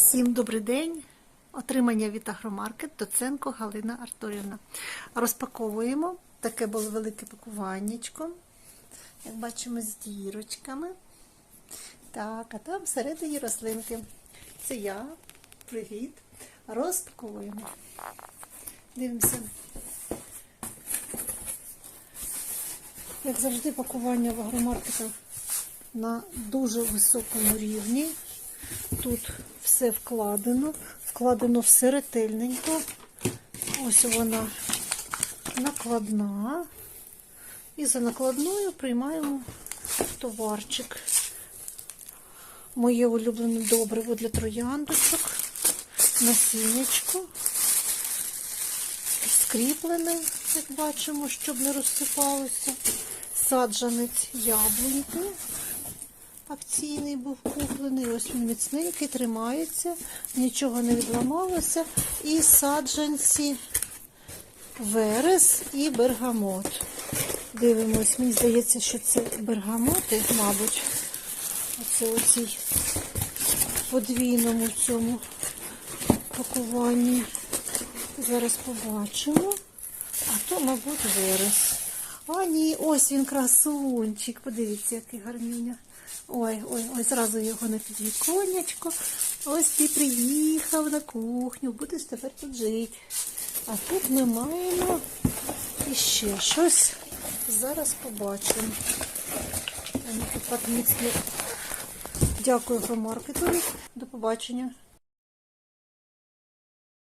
Всім добрий день. Отримання від Агромаркет Доценко Галина Артурівна. Розпаковуємо. Таке було велике пакуваннячко. Як бачимо, з дірочками. Так, а там всередині рослинки. Це я. Привіт. Розпаковуємо. Дивимося. Як завжди, пакування в агромаркетах на дуже високому рівні. Тут все вкладено, вкладено все ретельненько. Ось вона накладна. І за накладною приймаємо товарчик. Моє улюблене добриво для трояндочок, насіннячко. Скріплене, як бачимо, щоб не розсипалося. Саджанець яблуньки акційний був куплений. Ось він міцненький, тримається, нічого не відламалося. І саджанці верес і бергамот. Дивимось, мені здається, що це бергамоти, мабуть. Оце оцій подвійному цьому пакуванні. Зараз побачимо. А то, мабуть, верес. А ні, ось він красунчик. Подивіться, який гарміня. Ой, ой, ой, зразу його на підвіконечко. Ось ти приїхав на кухню, будеш тепер тут жити. А тут ми маємо іще щось. Зараз побачимо. Дякую громаркетові. До побачення.